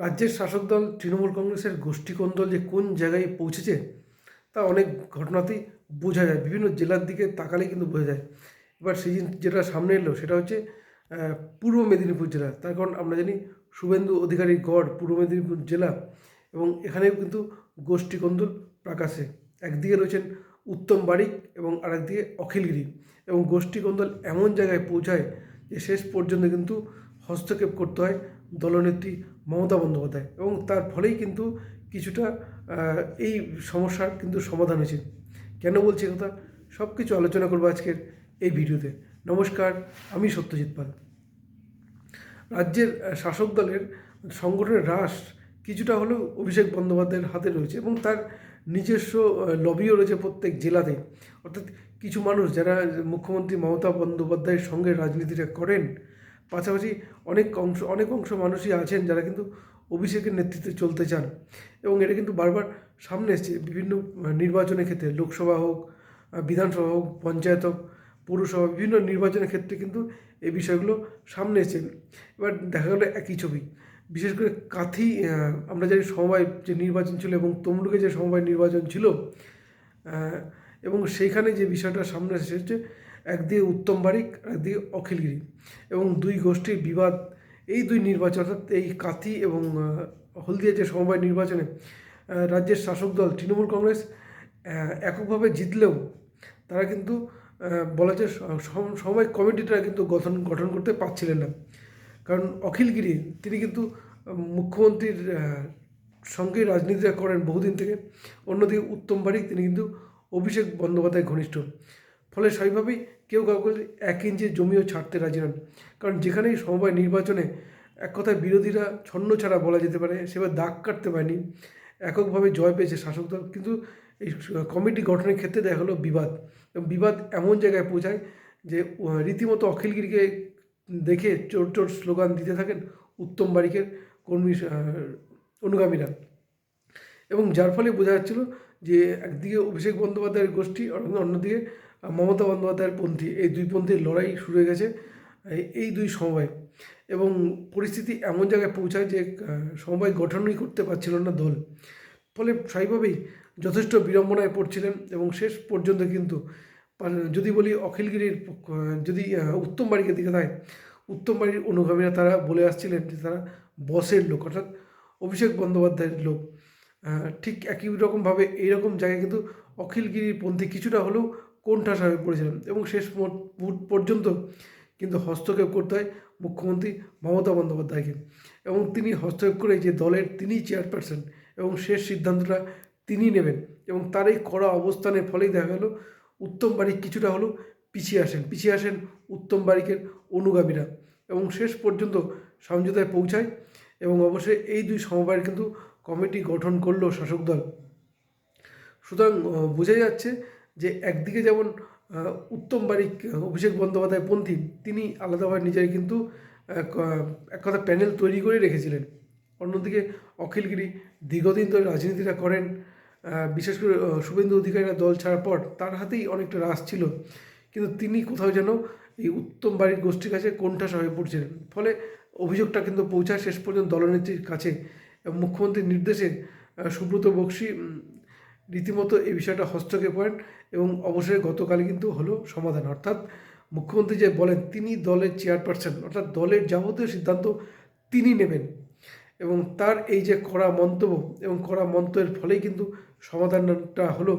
রাজ্যের শাসক দল তৃণমূল কংগ্রেসের গোষ্ঠীকন্দল যে কোন জায়গায় পৌঁছেছে, তা অনেক ঘটনাতেই বোঝা যায়। বিভিন্ন জেলার দিকে তাকালে কিন্তু বোঝা যায়। এবার সেই যেটা সামনে এলো, সেটা হচ্ছে পূর্ব মেদিনীপুর জেলা। তার কারণ আমরা জানি, শুভেন্দু অধিকারী গড় পূর্ব মেদিনীপুর জেলা এবং এখানেও কিন্তু গোষ্ঠীকন্দল প্রাকাশে একদিকে রয়েছেন উত্তম বারিক এবং আরেকদিকে অখিলগিরি এবং গোষ্ঠীকন্দল এমন জায়গায় পৌঁছায় যে শেষ পর্যন্ত কিন্তু হস্তক্ষেপ করতে হয় দলনেত্রী মমতা বন্দ্যোপাধ্যায়। এবং তার ফলেই কিন্তু কিছুটা এই সমস্যার কিন্তু সমাধান হয়েছে। কেন বলছি কথা? সব কিছু আলোচনা করব আজকের এই ভিডিওতে। নমস্কার, আমি সত্যজিৎ পাল। রাজ্যের শাসক দলের সংগঠনের হ্রাস কিছুটা হলেও অভিষেক বন্দ্যোপাধ্যায়ের হাতে রয়েছে এবং তার নিজস্ব লবিও রয়েছে প্রত্যেক জেলাতে। অর্থাৎ কিছু মানুষ যারা মুখ্যমন্ত্রী মমতা বন্দ্যোপাধ্যায়ের সঙ্গে রাজনীতিটা করেন পাশাপাশি অনেক অংশ অনেক অংশ মানুষই আছেন যারা কিন্তু অভিষেকের নেতৃত্বে চলতে চান। এবং এটা কিন্তু বারবার সামনে এসছে, বিভিন্ন নির্বাচনের ক্ষেত্রে লোকসভা হোক বিধানসভা হোক, পঞ্চায়েত হোক, পৌরসভা, বিভিন্ন নির্বাচনের ক্ষেত্রে কিন্তু এই বিষয়গুলো সামনে এসেছে। এবার দেখা গেলো একই ছবি। বিশেষ করে কাথি আমরা জানি সমবায় যে নির্বাচন ছিল এবং তমলুকে যে সমবায় নির্বাচন ছিল এবং সেইখানে যে বিষয়টা সামনে এসেছে একদিকে উত্তম বারিক একদিকে অখিলগিরি এবং দুই গোষ্ঠীর বিবাদ এই দুই নির্বাচন অর্থাৎ এই কাথি এবং হলদিয়া যে সমবায় নির্বাচনে রাজ্যের শাসক দল তৃণমূল কংগ্রেস এককভাবে জিতলেও তারা কিন্তু বলা যায় সম- সময় কমিটিটা কিন্তু গঠন গঠন করতে পারছিলেন না। কারণ অখিলগিরি তিনি কিন্তু মুখ্যমন্ত্রীর আহ, সঙ্গেই রাজনীতিটা করেন বহুদিন থেকে। অন্যদিকে উত্তম বারিক তিনি কিন্তু অভিষেক বন্দ্যোপাধ্যায় ঘনিষ্ঠ। ফলে স্বাভাবিকভাবেই কেউ কাউকে এক ইঞ্চি জমিও ছাড়তে রাজি নন। কারণ যেখানেই সমবায় নির্বাচনে এক কথায় বিরোধীরা ছন্ন ছাড়া বলা যেতে পারে সেবার দাগ কাটতে পারেনি। এককভাবে জয় পেয়েছে শাসক দল। কিন্তু এই কমিটি গঠনের ক্ষেত্রে দেখা হলো বিবাদ। এবং বিবাদ এমন জায়গায় পৌঁছায় যে রীতিমতো অখিলগিরিকে দেখে চোর চোর স্লোগান দিতে থাকেন উত্তম বারিকের কর্মী অনুগামীরা। এবং যার ফলে বোঝা যাচ্ছিল যে, একদিকে অভিষেক বন্দ্যোপাধ্যায়ের গোষ্ঠী অন্যদিকে মমতা বন্দ্যোপাধ্যায়ের পন্থী, এই দুই পন্থীর লড়াই শুরু হয়ে গেছে, এই- দুই সমবায়। এবং পরিস্থিতি এমন জায়গায় পৌঁছায় যে সমবায় গঠনই করতে পারছিল না দল। ফলে স্বাভাবিকভাবেই যথেষ্ট বিড়ম্বনায় পড়ছিলেন এবং শেষ পর্যন্ত কিন্তু যদি বলি অখিলগিরির যদি উত্তম বাড়িকে দিকে দেয় উত্তম বাড়ির অনুগামীরা তারা বলে আসছিলেন যে তারা বসের লোক, অর্থাৎ অভিষেক বন্দ্যোপাধ্যায়ের লোক। ঠিক একই রকমভাবে এইরকম জায়গায় কিন্তু অখিলগিরির পন্থী কিছুটা হলেও কোণঠাসা হয়ে পড়েছিলেন এবং শেষ পর্যন্ত কিন্তু হস্তক্ষেপ করতে হয় মুখ্যমন্ত্রী মমতা বন্দ্যোপাধ্যায়কে। এবং তিনি হস্তক্ষেপ করে যে দলের তিনিই চেয়ারপারসন এবং শেষ সিদ্ধান্তটা তিনি নেবেন এবং তার এই কড়া অবস্থানের ফলেই দেখা গেল উত্তম বারিক কিছুটা হলেও পিছিয়ে আসেন পিছিয়ে আসেন উত্তম বারিকের অনুগামীরা এবং শেষ পর্যন্ত সমঝোতায় পৌঁছায় এবং অবশ্যই এই দুই সমবায়ের কিন্তু কমিটি গঠন করল শাসক দল। সুতরাং বোঝা যাচ্ছে যে একদিকে যেমন উত্তম বারিক, অভিষেক বন্দ্যোপাধ্যায় পন্থী, তিনি আলাদাভাবে নিজের কিন্তু এক কথা প্যানেল তৈরি করে রেখেছিলেন। অন্যদিকে অখিলগিরি দীর্ঘদিন ধরে রাজনীতিটা করেন বিশেষ করে শুভেন্দু অধিকারীরা দল ছাড়ার পর তার হাতেই অনেকটা রাস ছিল। কিন্তু তিনি কোথাও যেন এই উত্তম বাড়ির গোষ্ঠীর কাছে কোণঠাসা হয়ে পড়ছিলেন ফলে অভিযোগটা কিন্তু পৌঁছায় শেষ পর্যন্ত দলনেত্রীর কাছে। মুখ্যমন্ত্রীর নির্দেশে সুব্রত বক্সি রীতিমতো এই বিষয়টা হস্তক্ষেপ করেন এবং অবশ্যই গতকাল কিন্তু হলো সমাধান। অর্থাৎ মুখ্যমন্ত্রী যে বলেন, তিনি দলের চেয়ারপারসন, অর্থাৎ দলের যাবতীয় সিদ্ধান্ত তিনি নেবেন এবং তার এই যে কড়া মন্তব্য এবং কড়া মন্তব্যের ফলেই কিন্তু সমাধানটা হলো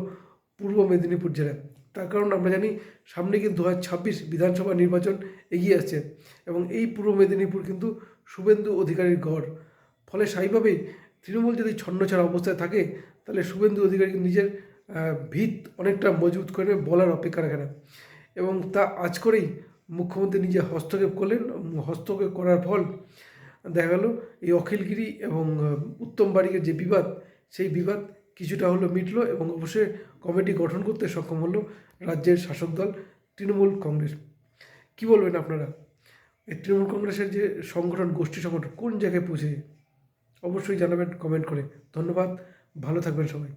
পূর্ব মেদিনীপুর জেলায়। তার কারণ আমরা জানি, সামনে কিন্তু দু ছাব্বিশ বিধানসভা নির্বাচন এগিয়ে আসছে এবং এই পূর্ব মেদিনীপুর কিন্তু শুভেন্দু অধিকারীর গড়। ফলে স্বাভাবিকভাবেই তৃণমূল যদি ছন্নছাড়া অবস্থায় থাকে, তাহলে শুভেন্দু অধিকারী নিজের ভিত অনেকটা মজবুত করে বলার অপেক্ষা রাখে না। এবং তা আজ করেই মুখ্যমন্ত্রী নিজে হস্তক্ষেপ করলেন। হস্তক্ষেপ করার ফল দেখা গেল, এই অখিলগিরি এবং উত্তম বাড়িকের যে বিবাদ, সেই বিবাদ কিছুটা হলো মিটলো এবং অবশ্যই কমিটি গঠন করতে সক্ষম হলো রাজ্যের শাসক দল তৃণমূল কংগ্রেস। কি বলবেন আপনারা? এই তৃণমূল কংগ্রেসের যে সংগঠন, গোষ্ঠী সংগঠন কোন জায়গায় পৌঁছে অবশ্যই জানাবেন কমেন্ট করে। ধন্যবাদ ভালো থাকবেন সবাই।